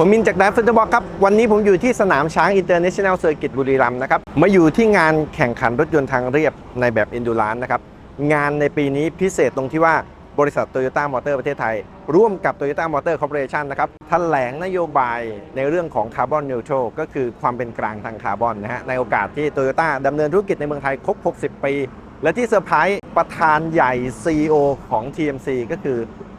ผมมินจากดัฟเฟอร์บอกครับ วันนี้ผมอยู่ที่สนามช้างอินเตอร์เนชั่นแนลเซอร์กิตบุรีรัมย์นะครับ มาอยู่ที่งานแข่งขันรถยนต์ทางเรียบในแบบอินดูรานนะครับ งานในปีนี้พิเศษตรงที่ว่าบริษัทโตโยต้ามอเตอร์ประเทศไทย ร่วมกับ Toyota Motor Corporation นนะครับแถลงนโยบายในเรื่องของคาร์บอนนิวทรัลก็คือความเป็นกลางทางคาร์บอนนะฮะในโอกาสที่โตโยต้าดำเนินธุรกิจในเมืองไทยครบ 60 ปี และที่เซอร์ไพรส์ประธานใหญ่ CEO ของ TMC ก็คือ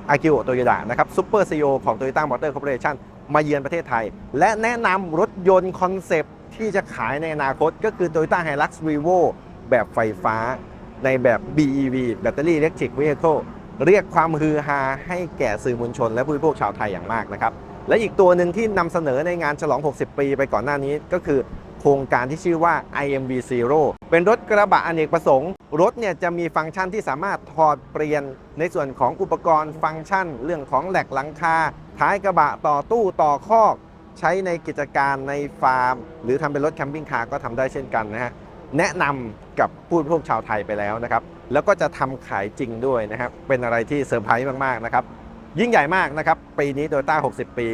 อากิโอโตโยดะนะครับซูเปอร์ซีอของ Toyota Motor Corporation ม มาเยือนประเทศไทย และแนะนำรถยนต์คอนเซปต์ที่จะขายในอนาคตก็คือ Toyota Hilux Revo แบบไฟฟ้า ในแบบ BEV Battery Electric Vehicle เรียกความฮือฮาให้แก่สื่อมวลชนและผู้บริโภคชาวไทยอย่างมากนะครับ และอีกตัวหนึ่งที่นำเสนอในงานฉลอง 60 ปีไปก่อนหน้านี้ก็คือโครงการที่ชื่อว่า IMV Zero เป็นรถกระบะอเนกประสงค์ รถเนี่ยจะมีฟังก์ชันที่สามารถถอดเปลี่ยนในส่วนของอุปกรณ์ฟังก์ชัน เรื่องของแหลกหลังคา ท้ายกระบะต่อตู้ต่อคอก ใช้ในกิจการในฟาร์ม หรือทำเป็นรถแคมปิ้งคาร์ก็ทำได้เช่นกันนะฮะแนะนำกับผู้บริโภคชาวไทยไปแล้วนะครับ แล้วก็จะทำขายจริงด้วยนะครับเป็นอะไรที่เซอร์ไพรส์มากๆนะครับยิ่งใหญ่มากนะครับ ปีนี้โตโยต้า 60 ปี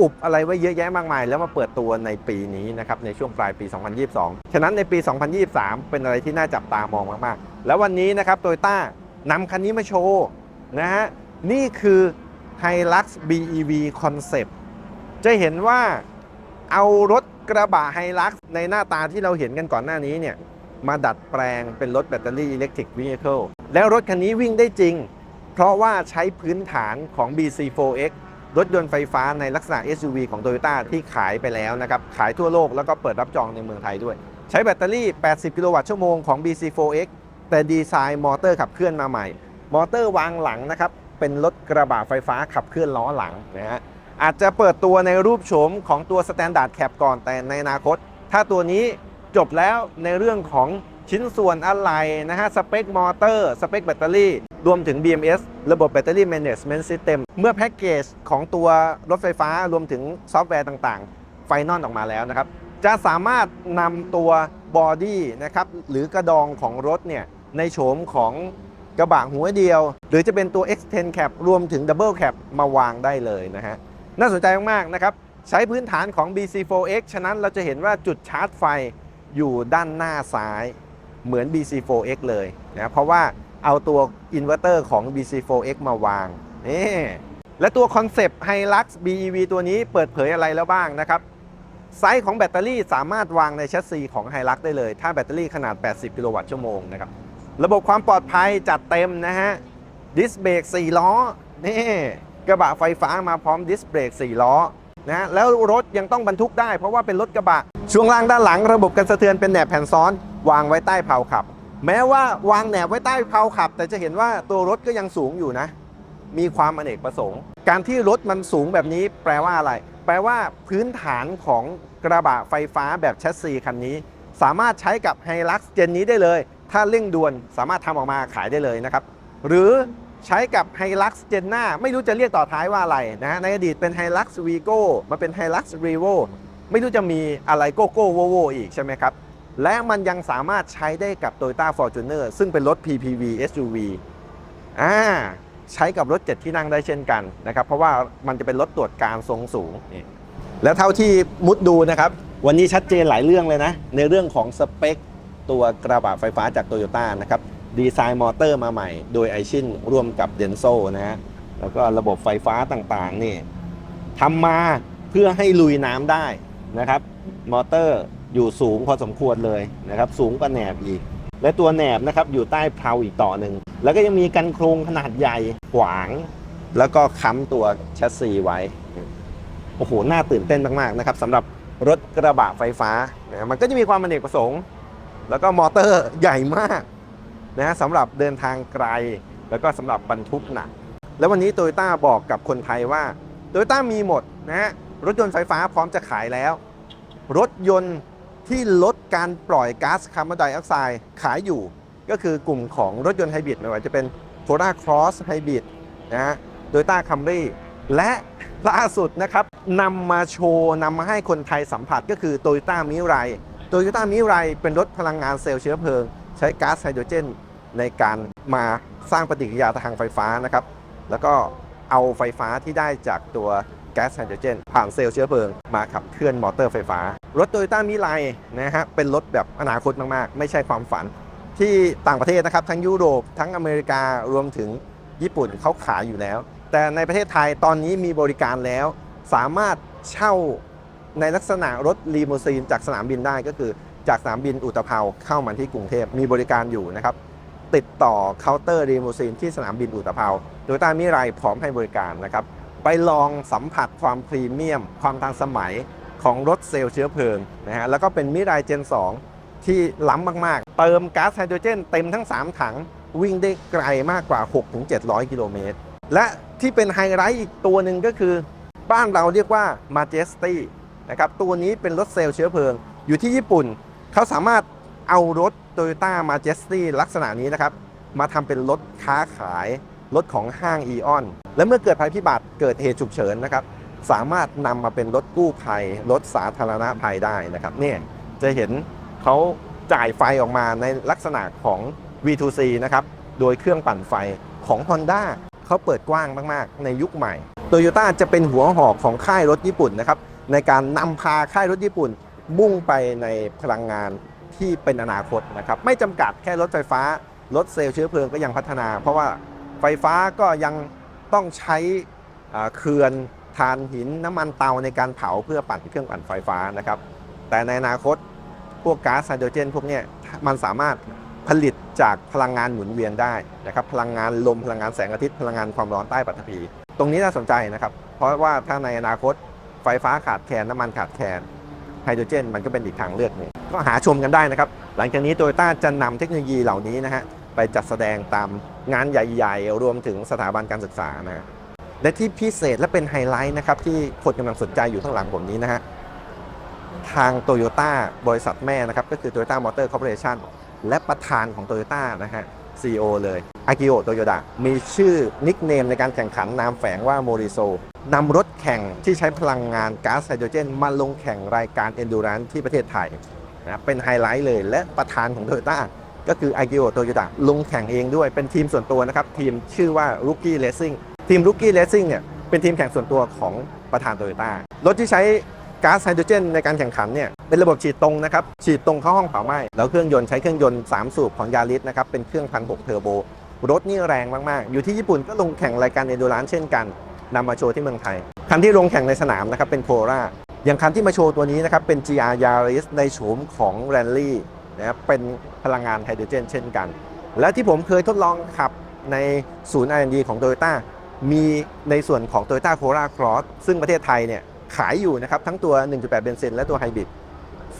อุบอะไรไว้เยอะแยะมากมาย แล้วมาเปิดตัวในปีนี้นะครับในช่วงปลายปี 2022 ฉะนั้นในปี 2023 เป็นอะไรที่น่าจับตามองมากๆ แล้ววันนี้นะครับโตโยต้านำคันนี้มาโชว์นะฮะนี่คือ Hilux BEV Concept จะเห็นว่าเอารถกระบะไฮลักซ์ในหน้าตาที่เราเห็นกันก่อนหน้านี้เนี่ยมาดัดแปลงเป็นรถแบตเตอรี่อิเล็กทริกวีเคิลแล้วรถคันนี้วิ่งได้จริง เพราะว่าใช้พื้นฐานของ BC4X รถยนต์ไฟฟ้าในลักษณะ SUV ของ Toyota ที่ขายไปแล้วนะครับ ขายทั่วโลกแล้วก็เปิดรับจองในเมืองไทยด้วย ใช้แบตเตอรี่ 80 กิโลวัตต์ชั่วโมงของ BC4X แต่ดีไซน์มอเตอร์ขับเคลื่อนมาใหม่ มอเตอร์วางหลังนะครับ เป็นรถกระบะไฟฟ้าขับเคลื่อนล้อหลังนะฮะอาจจะเปิดตัวในรูปโฉมของตัว Standard Cap ก่อนแต่ในอนาคต ถ้าตัวนี้จบแล้วในเรื่องของชิ้นส่วนอะไรนะฮะสเปคมอเตอร์สเปคแบตเตอรี่ รวมถึง BMS ระบบแบตเตอรี่ Management System เมื่อแพ็กเกจของตัวรถไฟฟ้ารวมถึงซอฟต์แวร์ต่างๆ ไฟนอลออกมาแล้วนะครับ จะสามารถนำตัวบอดี้นะครับหรือกระดองของรถเนี่ยในโฉมของ กระบะหัวเดียว หรือจะเป็นตัว X10 Cap รวมถึง Double Cap มาวางได้เลยนะฮะ น่าสนใจมาก ๆ นะครับ ใช้พื้นฐานของ BC4X ฉะนั้นเราจะเห็นว่าจุดชาร์จไฟอยู่ด้านหน้าซ้ายเหมือน BC4X เลยนะเพราะว่าเอาตัวอินเวอร์เตอร์ของ BC4X มาวางนี่และตัวคอนเซปต์ Hilux BEV ตัวนี้เปิดเผยอะไรแล้วบ้างนะครับไซส์ของแบตเตอรี่สามารถวางในแชสซีของ Hilux ได้เลย ถ้าแบตเตอรี่ขนาด 80 กิโลวัตต์ชั่วโมงนะครับ ระบบความปลอดภัยจัดเต็มนะฮะ ดิสเบรก4ล้อ นี่ กระบะไฟฟ้ามาพร้อมดิสเบรก4ล้อนะะแล้วรถยังต้องบรรทุกได้เพราะว่าเป็นรถกระบะ ช่วงล่างด้านหลังระบบกันสะเทือนเป็นแหนบแผ่นซ้อน วางไว้ใต้เพลาขับ แม้ว่าวางแหนบไว้ใต้เพลาขับ แต่จะเห็นว่าตัวรถก็ยังสูงอยู่นะ มีความอเนกประสงค์ การที่รถมันสูงแบบนี้แปลว่าอะไร แปลว่าพื้นฐานของกระบะไฟฟ้าแบบแชสซีคันนี้ สามารถใช้กับไฮลักซ์เจนนี้ได้เลย ถ้าเร่งด่วนสามารถทำออกมาขายได้เลยนะครับ หรือใช้กับไฮลักซ์เจนนาไม่รู้จะเรียกต่อท้ายว่าอะไรนะฮะในอดีตเป็นไฮลักซ์วีโก้มาเป็นไฮลักซ์รีโวไม่รู้จะมีอะไรโกโก้โวโวอีกใช่ไหมครับ และมันยังสามารถใช้ได้กับ Toyota Fortuner ซึ่งเป็นรถ PPV SUV อ่าใช้กับรถ 7 ที่นั่งได้เช่นกันนะครับ เพราะว่ามันจะเป็นรถตรวจการทรงสูงนี่แล้วเท่าที่มุดดูนะครับ วันนี้ชัดเจนหลายเรื่องเลยนะ ในเรื่องของสเปค ตัวกระบะไฟฟ้าจากโตโยต้านะครับดีไซน์มอเตอร์มาใหม่ โดยไอชินร่วมกับเดนโซนะฮะแล้วก็ระบบไฟฟ้าต่างๆนี่ทำมาเพื่อให้ลุยน้ำได้นะครับ มอเตอร์อยู่สูงพอสมควรเลยนะครับ สูงกว่าแหนบอีก และตัวแหนบนะครับอยู่ใต้เพลาอีกต่อหนึ่ง แล้วก็ยังมีกันโครงขนาดใหญ่ขวาง แล้วก็ค้ำตัวแชสซีไว้ โอ้โห น่าตื่นเต้นมาก ๆ นะครับสำหรับรถกระบะไฟฟ้านะมันก็จะมีความอเนกประสงค์ แล้วก็มอเตอร์ใหญ่มากนะฮะสำหรับเดินทางไกล แล้วก็สำหรับบรรทุกหนัก แล้ววันนี้โตโยต้าบอกกับคนไทยว่าโตโยต้ามีหมดนะฮะรถยนต์ไฟฟ้าพร้อมจะขายแล้ว รถยนต์ที่ลดการปล่อยก๊าซคาร์บอนไดออกไซด์ขายอยู่ ก็คือกลุ่มของรถยนต์ไฮบริดไม่ว่าจะเป็น c o d a Cross Hybrid นะฮะ Toyota Camry และล่าสุดนะครับนำมาโชว์นำมาให้คนไทยสัมผัสก็คือ Toyota Mirai Toyota Mirai เป็นรถพลังงานเซลล์เชื้อเพลิง ใช้ก๊าซไฮโดรเจนในการมาสร้างปฏิกิริยาทางไฟฟ้านะครับ แล้วก็เอาไฟฟ้าที่ได้จากตัวแก๊สไฮโดรเจน ผ่านเซลล์เชื้อเพลิง มาขับเคลื่อนมอเตอร์ไฟฟ้า รถโตโยต้ามิไลนะฮะเป็นรถแบบอนาคตมาก ๆ ไม่ใช่ความฝัน ที่ต่างประเทศนะครับ ทั้งยุโรปทั้งอเมริการวมถึงญี่ปุ่นเขาขายอยู่แล้ว แต่ในประเทศไทยตอนนี้มีบริการแล้ว สามารถเช่า ในลักษณะรถลีมูซีนจากสนามบินได้ก็คือจากสนามบินอุตภเปาเข้ามาที่กรุงเทพมีบริการอยู่นะครับ ติดต่อเคาน์เตอร์ลีมูซีนที่สนามบินอุตภเปาโดยต้ามิไรพร้อมให้บริการนะครับ ไปลองสัมผัสความพรีเมียม ความทันสมัยของรถเซลล์เชื้อเพลิงนะฮะแล้วก็เป็นมิไรเจน 2 ที่ล้ำมาก ๆ เติมก๊าซไฮโดรเจนเต็มทั้ง 3 ถัง วิ่งได้ไกลมากกว่า 6-700 กิโลเมตร และที่เป็นไฮไลท์อีกตัวหนึ่งก็คือ บ้านเราเรียกว่า Majesty นะครับตัวนี้เป็นรถเซลล์เชื้อเพลิง อยู่ที่ญี่ปุ่น เขาสามารถเอารถ Toyota Majesty ลักษณะนี้นะครับ มาทำเป็นรถค้าขายรถของห้างอีออน และเมื่อเกิดภัยพิบัติเกิดเหตุฉุกเฉินนะครับ สามารถนำมาเป็นรถกู้ภัย รถสาธารณภัยได้นะครับเนี่ยจะเห็นเขาจ่ายไฟออกมาในลักษณะของ V2C นะครับ โดยเครื่องปั่นไฟของ Honda เขาเปิดกว้างมาก ๆ ในยุคใหม่โตโยต้าจะเป็นหัวหอกของค่ายรถญี่ปุ่นนะครับ ในการนำพาค่ายรถญี่ปุ่น มุ่งไปในพลังงานที่เป็นอนาคตนะครับไม่จำกัดแค่รถไฟฟ้ารถเซลล์เชื้อเพลิงก็ยังพัฒนา เพราะว่าไฟฟ้าก็ยังต้องใช้เขื่อนถ่านหินน้ำมันเตาในการเผาเพื่อปั่นเครื่องปั่นไฟฟ้านะครับ แต่ในอนาคตพวกก๊าซไฮโดรเจน พวกนี้มันสามารถผลิตจากพลังงานหมุนเวียนได้นะครับพลังงานลมพลังงานแสงอาทิตย์พลังงานความร้อนใต้ปฐพี ตรงนี้น่าสนใจนะครับ เพราะว่าถ้าในอนาคต ไฟฟ้าขาดแคลนน้ำมันขาดแคลนไฮโดรเจน มันก็เป็นอีกทางเลือกหนึ่งก็หาชมกันได้นะครับ หลังจากนี้โตโยต้าจะนำเทคโนโลยีเหล่านี้นะฮะไปจัดแสดงตามงานใหญ่ๆ รวมถึงสถาบันการศึกษานะและที่พิเศษและเป็นไฮไลท์นะครับที่คนกำลังสนใจอยู่ข้างหลังผมนี้นะฮะทางโตโยต้าบริษัทแม่นะครับก็คือ Toyota Motor Corporation และประธานของ Toyota นะฮะ CEO เลย อากิโอโตโยดะมีชื่อนิกเนมในการแข่งขันนามแฝงว่าโมริโซนำรถแข่งที่ใช้พลังงานก๊าซไฮโดรเจน มาลงแข่งรายการ Endurance ที่ประเทศไทยนะเป็นไฮไลท์เลยและประธานของ Toyota ก็คืออากิโอโตโยดะลงแข่งเองด้วยเป็นทีมส่วนตัวนะครับ ทีมชื่อว่า Rookie Racing ทีม Rookie Racing เนี่ยเป็นทีมแข่งส่วนตัวของประธานโตโยต้ารถที่ใช้ก๊าซไฮโดรเจนในการแข่งขันเนี่ยเป็นระบบฉีดตรงนะครับฉีดตรงเข้าห้องเผาไหม้แล้วเครื่องยนต์ใช้เครื่องยนต์ 3 สูบของยาริสนะครับเป็นเครื่องพันหกเทอร์โบ รถนี่แรงมากๆ อยู่ที่ญี่ปุ่นก็ลงแข่งรายการเอโดรานเช่นกันนำมาโชว์ที่เมืองไทย คันที่ลงแข่งในสนามนะครับเป็นโคราอย่างคันที่มาโชว์ตัวนี้นะครับเป็น GR Yaris ในโฉมของแรลลี่นะครับเป็นพลังงานไฮโดรเจนเช่นกัน และที่ผมเคยทดลองขับในศูนย์ R&D ของ Toyota มีในส่วนของ Toyota Corolla Cross ซึ่งประเทศไทยเนี่ยขายอยู่นะครับทั้งตัว 1.8 เบนซินและตัวไฮบริด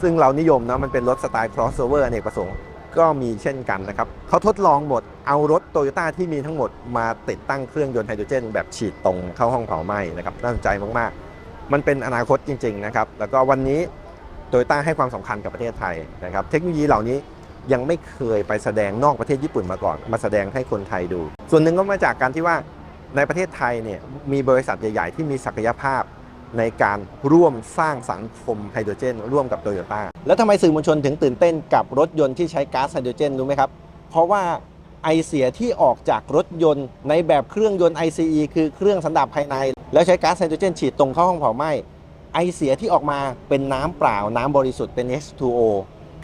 ซึ่งเรานิยมนะมันเป็นรถสไตล์ crossover อเนกประสงค์ ก็มีเช่นกันนะครับเขาทดลองหมดเอารถโตโยต้าที่มีทั้งหมดมาติดตั้งเครื่องยนต์ไฮโดรเจน แบบฉีดตรงเข้าห้องเผาไหม้นะครับน่าสนใจมากๆ มันเป็นอนาคตจริงๆนะครับแล้วก็วันนี้โตโยต้าให้ความสำคัญกับประเทศไทยนะครับเทคโนโลยีเหล่านี้ยังไม่เคยไปแสดงนอกประเทศญี่ปุ่นมาก่อน มาแสดงให้คนไทยดู ส่วนหนึ่งก็มาจากการที่ว่าในประเทศไทยเนี่ยมีบริษัทใหญ่ ๆ ที่มีศักยภาพ ในการร่วมสร้างสังคมไฮโดรเจน ร่วมกับโตโยต้าแล้วทำไมสื่อมวลชนถึงตื่นเต้นกับรถยนต์ที่ใช้ก๊าซไฮโดรเจนรู้ไหมครับ เพราะว่าไอเสียที่ออกจากรถยนต์ในแบบเครื่องยนต์ ICE คือเครื่องสันดาปภายใน แล้วใช้ก๊าซไฮโดรเจนฉีดตรงเข้าห้องเผาไหม้ไอเสียที่ออกมาเป็นน้ำเปล่าน้ำบริสุทธิ์เป็น H2O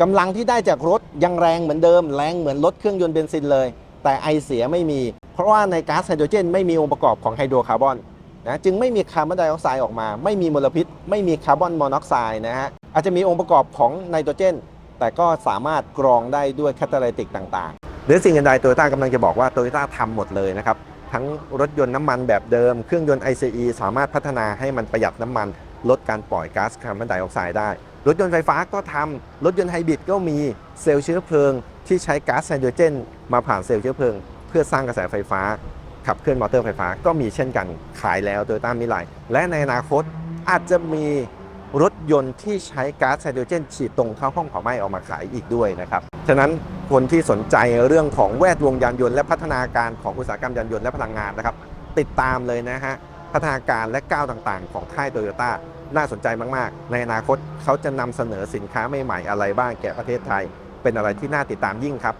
กำลังที่ได้จากรถยังแรงเหมือนเดิมแรงเหมือนรถเครื่องยนต์เบนซินเลย แต่ไอเสียไม่มี เพราะว่าในก๊าซไฮโดรเจนไม่มีองค์ประกอบของไฮโดรคาร์บอน นะจึงไม่มีคาร์บอนไดออกไซด์ออกมา ไม่มีมลพิษ ไม่มีคาร์บอนมอนอกไซด์นะฮะอาจจะมีองค์ประกอบของไนโตรเจน แต่ก็สามารถกรองได้ด้วยแคตาลิติกต่างๆ หรือสิ่งอื่นใดโตโยต้ากำลังจะบอกว่าโตโยต้าทำหมดเลยนะครับ ทั้งรถยนต์น้ำมันแบบเดิม เครื่องยนต์ ICE สามารถพัฒนาให้มันประหยัดน้ำมัน ลดการปล่อยก๊าซคาร์บอนไดออกไซด์ได้ รถยนต์ไฟฟ้าก็ทำรถยนต์ไฮบริดก็มีเซลล์เชื้อเพลิง ที่ใช้ก๊าซไฮโดรเจน มาผ่านเซลล์เชื้อเพลิง เพื่อสร้างกระแสไฟฟ้า ขับเคลื่อนมอเตอร์ไฟฟ้าก็มีเช่นกันขายแล้วโดยต้ามิไลและในอนาคตอาจจะมีรถยนต์ที่ใช้ก๊าซไฮโดรเจนฉีดตรงเข้าห้องเผาไหม้ออกมาขายอีกด้วยนะครับ ฉะนั้นคนที่สนใจเรื่องของแวดวงยานยนต์และพัฒนาการของอุตสาหกรรมยานยนต์และพลังงานนะครับ ติดตามเลยนะฮะพัฒนาการและก้าวต่างๆ ของค่ายโตโยต้าน่าสนใจมากๆ ในอนาคตเขาจะนำเสนอสินค้าใหม่ๆอะไรบ้างแก่ประเทศไทย เป็นอะไรที่น่าติดตามยิ่งครับ